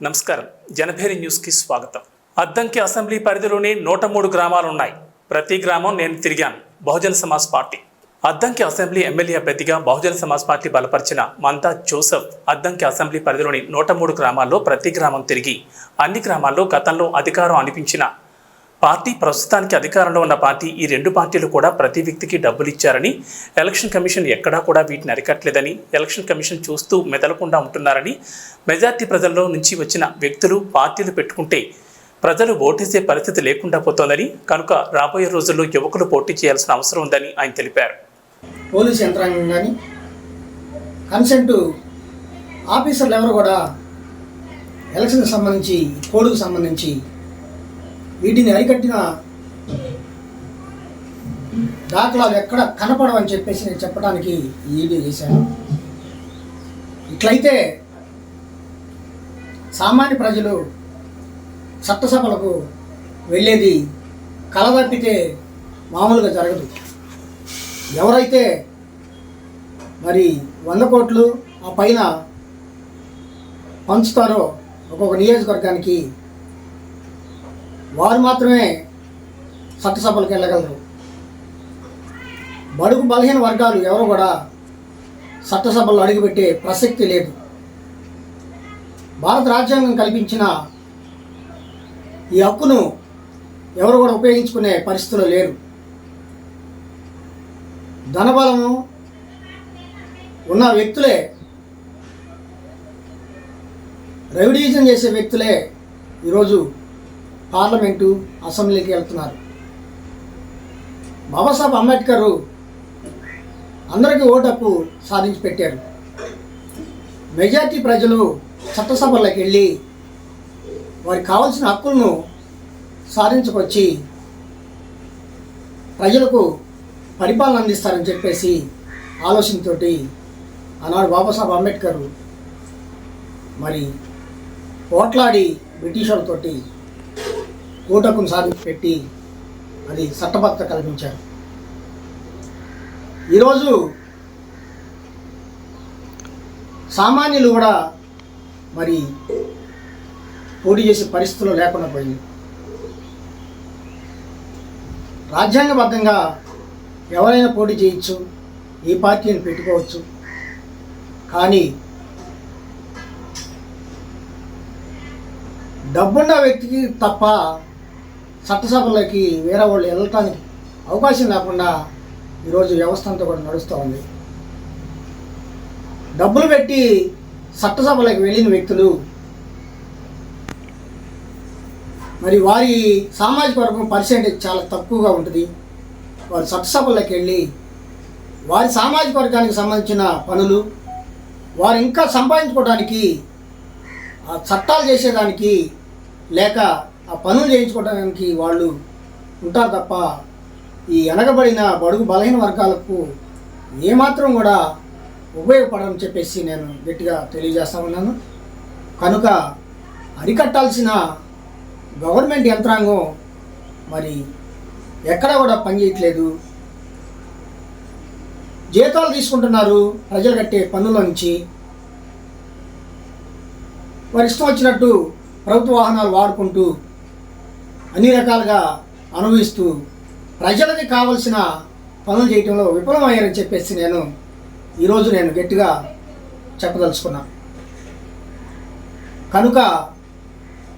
నమస్కారం. జనభేరి న్యూస్కి స్వాగతం. అద్దంకి అసెంబ్లీ పరిధిలోని నూట మూడు గ్రామాలు ఉన్నాయి ప్రతి గ్రామం నేను తిరిగాను. Bahujan Samaj Party. Addanki assembly MLA అభ్యర్థిగా బహుజన సమాజ్ పార్టీ బలపరిచిన మందా జోసఫ్ అద్దంకి అసెంబ్లీ పరిధిలోని నూట మూడు గ్రామాల్లో ప్రతి గ్రామం తిరిగి అన్ని గ్రామాల్లో గతంలో అధికారం అనిపించిన పార్టీ ప్రస్తుతానికి అధికారంలో ఉన్న పార్టీ ఈ రెండు పార్టీలు కూడా ప్రతి వ్యక్తికి డబ్బులు ఇచ్చారని ఎలక్షన్ కమిషన్ ఎక్కడా కూడా వీటిని అరికట్లేదని ఎలక్షన్ కమిషన్ చూస్తూ మెదలకుండా ఉంటున్నారని మెజార్టీ ప్రజల్లో నుంచి వచ్చిన వ్యక్తులు పార్టీలు పెట్టుకుంటే ప్రజలు ఓటేసే పరిస్థితి లేకుండా పోతోందని కనుక రాబోయే రోజుల్లో యువకులు పోటీ చేయాల్సిన అవసరం ఉందని ఆయన తెలిపారు. పోలీస్ యంత్రాంగం కానీ కన్సెంట్ ఆఫీసర్లు ఎవరు కూడా ఎలక్షన్కి సంబంధించి కోడ్కు సంబంధించి వీటిని అరికట్టిన దాఖలాలు ఎక్కడ కనపడవని చెప్పేసి నేను చెప్పడానికి ఈ చేశాను. ఇట్లయితే సామాన్య ప్రజలు చట్టసభలకు వెళ్ళేది కలదప్పితే మామూలుగా జరగదు. ఎవరైతే మరి వంద కోట్లు ఆ పైన పంచుతారో ఒక్కొక్క నియోజకవర్గానికి వారు మాత్రమే చట్టసభలకు వెళ్ళగలరు. బడుగు బలహీన వర్గాలు ఎవరు కూడా చట్టసభల్లో అడుగుపెట్టే ప్రసక్తి లేదు. భారత రాజ్యాంగం కల్పించిన ఈ హక్కును ఎవరు కూడా ఉపయోగించుకునే పరిస్థితులు లేరు. ధనబలము ఉన్న వ్యక్తులే రెవిడివిజన్ చేసే వ్యక్తులే ఈరోజు పార్లమెంటు అసెంబ్లీకి వెళ్తున్నారు. బాబాసాహెబ్ అంబేద్కర్ అందరికీ ఓటప్పు సాధించి పెట్టారు. మెజార్టీ ప్రజలు చట్టసభలకు వెళ్ళి వారికి కావాల్సిన హక్కులను సాధించుకొచ్చి ప్రజలకు పరిపాలన అందిస్తారని చెప్పేసి ఆలోచనతోటి ఆనాడు బాబాసాహెబ్ అంబేద్కర్ మరి పోట్లాడి బ్రిటిష్ ఓటకును సాధించి పెట్టి అది చట్టబద్ధత కల్పించారు ఈరోజు సామాన్యులు కూడా మరి పోటీ చేసే పరిస్థితులు లేకుండా పోయింది. రాజ్యాంగబద్ధంగా ఎవరైనా పోటీ చేయొచ్చు ఏ పార్టీని పెట్టుకోవచ్చు. కానీ డబ్బున్న వ్యక్తికి తప్ప చట్టసభలోకి వేరే వాళ్ళు వెళ్ళటానికి అవకాశం లేకుండా ఈరోజు వ్యవస్థ అంతా కూడా నడుస్తూ ఉంది. డబ్బులు పెట్టి చట్టసభలోకి వెళ్ళిన వ్యక్తులు మరి వారి సామాజిక వర్గం పర్సెంటేజ్ చాలా తక్కువగా ఉంటుంది. వారు చట్టసభల్లోకి వెళ్ళి వారి సామాజిక వర్గానికి సంబంధించిన పనులు వారు ఇంకా సంపాదించుకోవడానికి చట్టాలు చేసేదానికి లేక ఆ పనులు చేయించుకోవడానికి వాళ్ళు ఉంటారు తప్ప ఈ వెనకబడిన బడుగు బలహీన వర్గాలకు ఏమాత్రం కూడా ఉపయోగపడని చెప్పేసి నేను గట్టిగా తెలియజేస్తా ఉన్నాను. కనుక అరికట్టాల్సిన గవర్నమెంట్ యంత్రాంగం మరి ఎక్కడ కూడా పనిచేయట్లేదు. జీతాలు తీసుకుంటున్నారు ప్రజలు కట్టే పన్నుల నుంచి. వారి ఇష్టం వచ్చినట్టు ప్రభుత్వ వాహనాలు వాడుకుంటూ అన్ని రకాలుగా అనుభవిస్తూ ప్రజలకి కావలసిన పనులు చేయటంలో విఫలమయ్యారని చెప్పేసి నేను ఈరోజు నేను గట్టిగా చెప్పదలుచుకున్నాను కనుక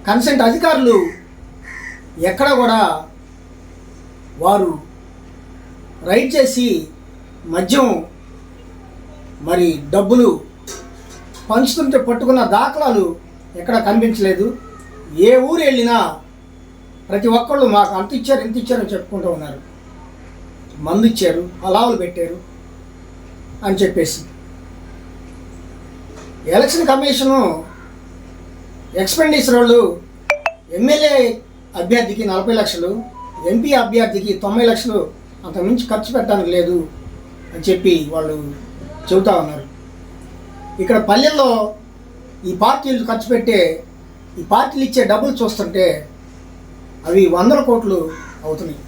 కన్సెంట్ అధికారులు ఎక్కడ కూడా వారు రైడ్ చేసి మద్యం మరి డబ్బులు పంచుతుంటే పట్టుకున్న దాఖలాలు ఎక్కడ కనిపించలేదు. ఏ ఊరు వెళ్ళినా ప్రతి ఒక్కళ్ళు మాకు అంత ఇచ్చారు ఇంత ఇచ్చారు అని చెప్పుకుంటూ ఉన్నారు. మందు ఇచ్చారు అలావులు పెట్టారు అని చెప్పేసి. ఎలక్షన్ కమిషను ఎక్స్పెండిచర్ వాళ్ళు ఎమ్మెల్యే అభ్యర్థికి నలభై లక్షలు ఎంపీ అభ్యర్థికి తొంభై లక్షలు అంత మించి ఖర్చు పెట్టడానికి లేదు అని చెప్పి వాళ్ళు చెబుతా ఉన్నారు. ఇక్కడ పల్లెల్లో ఈ పార్టీలు ఖర్చు పెట్టే ఈ పార్టీలు ఇచ్చే డబ్బులు చూస్తుంటే అవి వందల కోట్లు అవుతున్నాయి.